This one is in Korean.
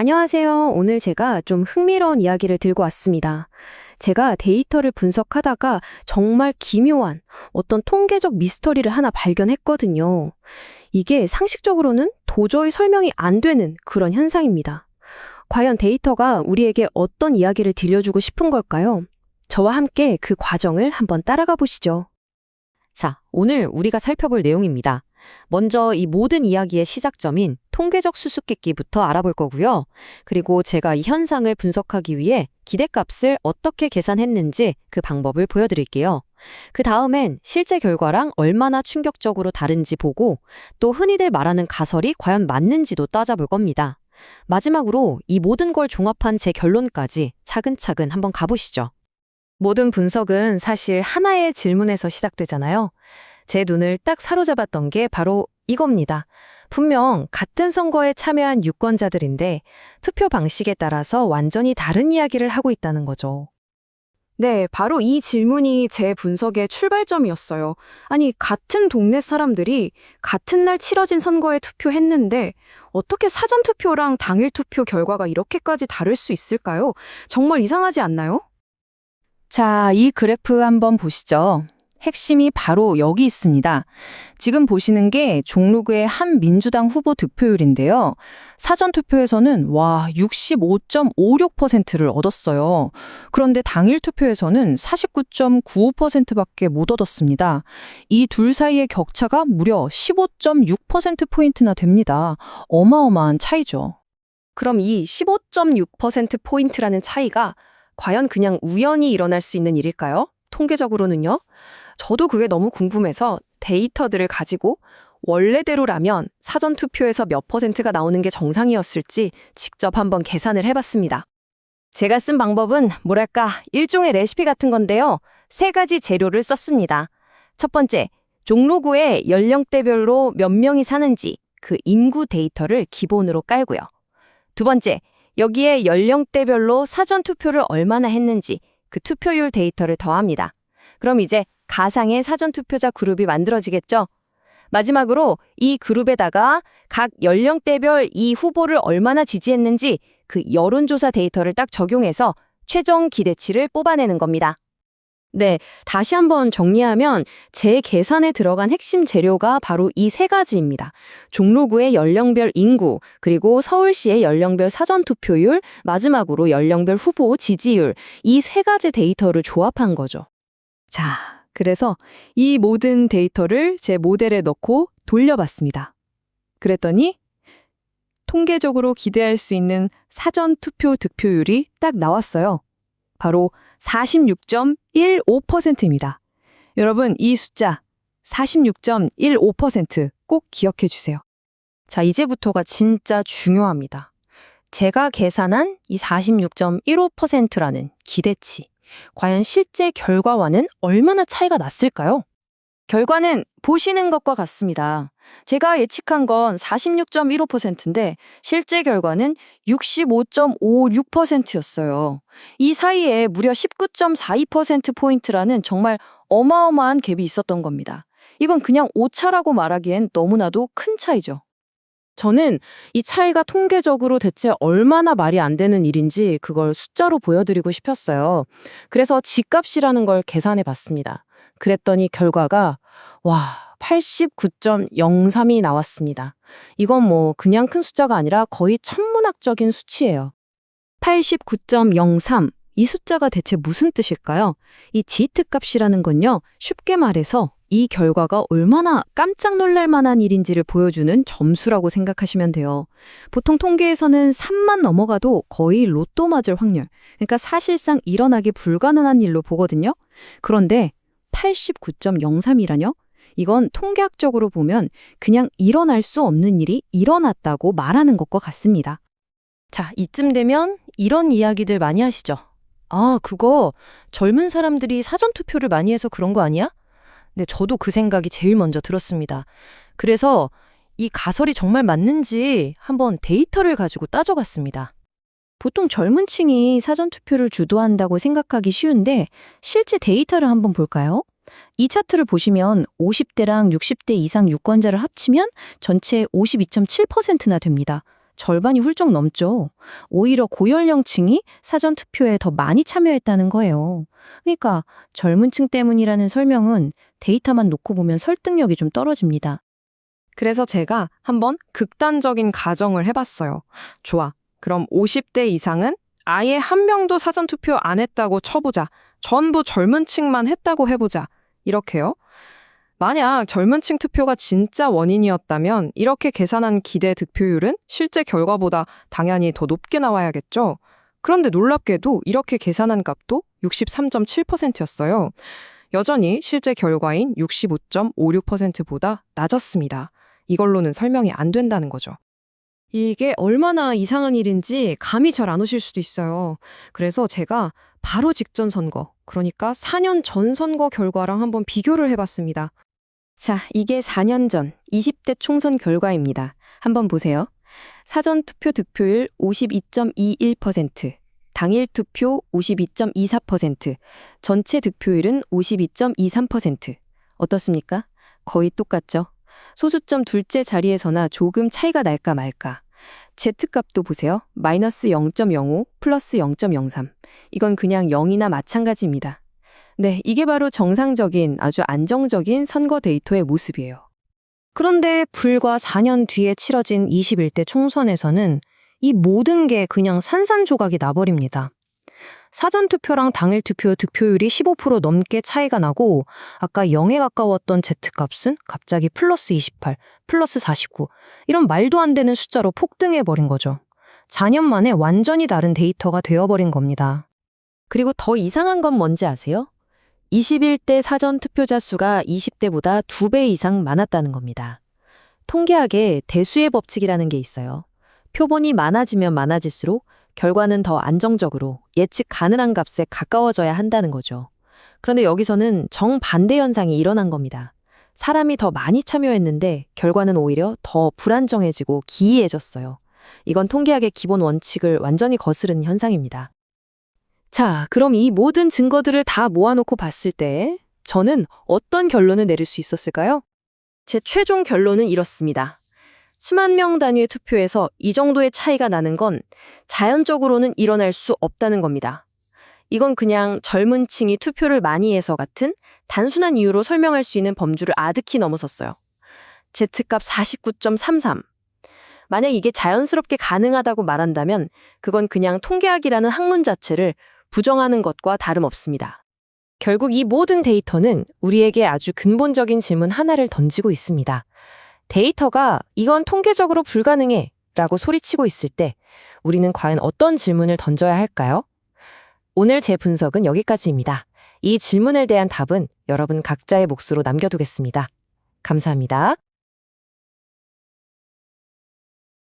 안녕하세요. 오늘 제가 좀 흥미로운 이야기를 들고 왔습니다. 제가 데이터를 분석하다가 정말 기묘한 어떤 통계적 미스터리를 하나 발견했거든요. 이게 상식적으로는 도저히 설명이 안 되는 그런 현상입니다. 과연 데이터가 우리에게 어떤 이야기를 들려주고 싶은 걸까요? 저와 함께 그 과정을 한번 따라가 보시죠. 자, 오늘 우리가 살펴볼 내용입니다. 먼저 이 모든 이야기의 시작점인 통계적 수수께끼부터 알아볼 거고요. 그리고 제가 이 현상을 분석하기 위해 기대값을 어떻게 계산했는지 그 방법을 보여드릴게요. 그 다음엔 실제 결과랑 얼마나 충격적으로 다른지 보고 또 흔히들 말하는 가설이 과연 맞는지도 따져볼 겁니다. 마지막으로 이 모든 걸 종합한 제 결론까지 차근차근 한번 가보시죠. 모든 분석은 사실 하나의 질문에서 시작되잖아요. 제 눈을 딱 사로잡았던 게 바로 이겁니다. 분명 같은 선거에 참여한 유권자들인데 투표 방식에 따라서 완전히 다른 이야기를 하고 있다는 거죠. 네, 바로 이 질문이 제 분석의 출발점이었어요. 아니, 같은 동네 사람들이 같은 날 치러진 선거에 투표했는데 어떻게 사전 투표랑 당일 투표 결과가 이렇게까지 다를 수 있을까요? 정말 이상하지 않나요? 자, 이 그래프 한번 보시죠. 핵심이 바로 여기 있습니다. 지금 보시는 게 종로구의 한 민주당 후보 득표율인데요. 사전투표에서는 와, 65.56%를 얻었어요. 그런데 당일 투표에서는 49.95%밖에 못 얻었습니다. 이 둘 사이의 격차가 무려 15.6%포인트나 됩니다. 어마어마한 차이죠. 그럼 이 15.6%포인트라는 차이가 과연 그냥 우연히 일어날 수 있는 일일까요? 통계적으로는요? 저도 그게 너무 궁금해서 데이터들을 가지고 원래대로라면 사전 투표에서 몇 퍼센트가 나오는 게 정상이었을지 직접 한번 계산을 해봤습니다. 제가 쓴 방법은 뭐랄까 일종의 레시피 같은 건데요. 세 가지 재료를 썼습니다. 첫 번째, 종로구의 연령대별로 몇 명이 사는지 그 인구 데이터를 기본으로 깔고요. 두 번째, 여기에 연령대별로 사전 투표를 얼마나 했는지 그 투표율 데이터를 더합니다. 그럼 이제 가상의 사전 투표자 그룹이 만들어지겠죠? 마지막으로 이 그룹에다가 각 연령대별 이 후보를 얼마나 지지했는지 그 여론조사 데이터를 딱 적용해서 최종 기대치를 뽑아내는 겁니다. 네, 다시 한번 정리하면 제 계산에 들어간 핵심 재료가 바로 이 세 가지입니다. 종로구의 연령별 인구, 그리고 서울시의 연령별 사전투표율, 마지막으로 연령별 후보 지지율, 이 세 가지 데이터를 조합한 거죠. 자, 그래서 이 모든 데이터를 제 모델에 넣고 돌려봤습니다. 그랬더니 통계적으로 기대할 수 있는 사전 투표 득표율이 딱 나왔어요. 바로 46.15%입니다. 여러분, 이 숫자 46.15%꼭 기억해 주세요. 자, 이제부터가 진짜 중요합니다. 제가 계산한 이 46.15%라는 기대치. 과연 실제 결과와는 얼마나 차이가 났을까요? 결과는 보시는 것과 같습니다. 제가 예측한 건 46.15%인데 실제 결과는 65.56%였어요. 이 사이에 무려 19.42%포인트라는 정말 어마어마한 갭이 있었던 겁니다. 이건 그냥 오차라고 말하기엔 너무나도 큰 차이죠. 저는 이 차이가 통계적으로 대체 얼마나 말이 안 되는 일인지 그걸 숫자로 보여드리고 싶었어요. 그래서 집값이라는 걸 계산해 봤습니다. 그랬더니 결과가 와 89.03이 나왔습니다. 이건 뭐 그냥 큰 숫자가 아니라 거의 천문학적인 수치예요. 89.03. 이 숫자가 대체 무슨 뜻일까요? 이 지트 값이라는 건요, 쉽게 말해서 이 결과가 얼마나 깜짝 놀랄 만한 일인지를 보여주는 점수라고 생각하시면 돼요. 보통 통계에서는 3만 넘어가도 거의 로또 맞을 확률, 그러니까 사실상 일어나기 불가능한 일로 보거든요. 그런데 89.03이라뇨? 이건 통계학적으로 보면 그냥 일어날 수 없는 일이 일어났다고 말하는 것과 같습니다. 자, 이쯤 되면 이런 이야기들 많이 하시죠. 아, 그거 젊은 사람들이 사전 투표를 많이 해서 그런 거 아니야? 네, 저도 그 생각이 제일 먼저 들었습니다. 그래서 이 가설이 정말 맞는지 한번 데이터를 가지고 따져봤습니다. 보통 젊은 층이 사전투표를 주도한다고 생각하기 쉬운데 실제 데이터를 한번 볼까요? 이 차트를 보시면 50대랑 60대 이상 유권자를 합치면 전체 52.7%나 됩니다. 절반이 훌쩍 넘죠. 오히려 고연령층이 사전 투표에 더 많이 참여했다는 거예요. 그러니까 젊은 층 때문이라는 설명은 데이터만 놓고 보면 설득력이 좀 떨어집니다. 그래서 제가 한번 극단적인 가정을 해봤어요. 좋아. 그럼 50대 이상은 아예 한 명도 사전투표 안 했다고 쳐보자. 전부 젊은 층만 했다고 해보자. 이렇게요. 만약 젊은 층 투표가 진짜 원인이었다면 이렇게 계산한 기대 득표율은 실제 결과보다 당연히 더 높게 나와야겠죠. 그런데 놀랍게도 이렇게 계산한 값도 63.7%였어요. 여전히 실제 결과인 65.56%보다 낮았습니다. 이걸로는 설명이 안 된다는 거죠. 이게 얼마나 이상한 일인지 감이 잘 안 오실 수도 있어요. 그래서 제가 바로 직전 선거, 그러니까 4년 전 선거 결과랑 한번 비교를 해봤습니다. 자, 이게 4년 전 20대 총선 결과입니다. 한번 보세요. 사전 투표 득표율 52.21%, 당일 투표 52.24%, 전체 득표율은 52.23%. 어떻습니까? 거의 똑같죠? 소수점 둘째 자리에서나 조금 차이가 날까 말까. Z값도 보세요. 마이너스 0.05, 플러스 0.03. 이건 그냥 0이나 마찬가지입니다. 네, 이게 바로 정상적인 아주 안정적인 선거 데이터의 모습이에요. 그런데 불과 4년 뒤에 치러진 21대 총선에서는 이 모든 게 그냥 산산조각이 나버립니다. 사전투표랑 당일투표 득표율이 15% 넘게 차이가 나고 아까 0에 가까웠던 Z값은 갑자기 플러스 28, 플러스 49 이런 말도 안 되는 숫자로 폭등해버린 거죠. 4년 만에 완전히 다른 데이터가 되어버린 겁니다. 그리고 더 이상한 건 뭔지 아세요? 21대 사전 투표자 수가 20대보다 2배 이상 많았다는 겁니다. 통계학에 대수의 법칙이라는 게 있어요. 표본이 많아지면 많아질수록 결과는 더 안정적으로 예측 가능한 값에 가까워져야 한다는 거죠. 그런데 여기서는 정반대 현상이 일어난 겁니다. 사람이 더 많이 참여했는데 결과는 오히려 더 불안정해지고 기이해졌어요. 이건 통계학의 기본 원칙을 완전히 거스른 현상입니다. 자, 그럼 이 모든 증거들을 다 모아놓고 봤을 때 저는 어떤 결론을 내릴 수 있었을까요? 제 최종 결론은 이렇습니다. 수만 명 단위의 투표에서 이 정도의 차이가 나는 건 자연적으로는 일어날 수 없다는 겁니다. 이건 그냥 젊은 층이 투표를 많이 해서 같은 단순한 이유로 설명할 수 있는 범주를 아득히 넘어섰어요. Z값 49.33. 만약 이게 자연스럽게 가능하다고 말한다면 그건 그냥 통계학이라는 학문 자체를 부정하는 것과 다름없습니다. 결국 이 모든 데이터는 우리에게 아주 근본적인 질문 하나를 던지고 있습니다. 데이터가 이건 통계적으로 불가능해 라고 소리치고 있을 때 우리는 과연 어떤 질문을 던져야 할까요? 오늘 제 분석은 여기까지입니다. 이 질문에 대한 답은 여러분 각자의 몫으로 남겨두겠습니다. 감사합니다.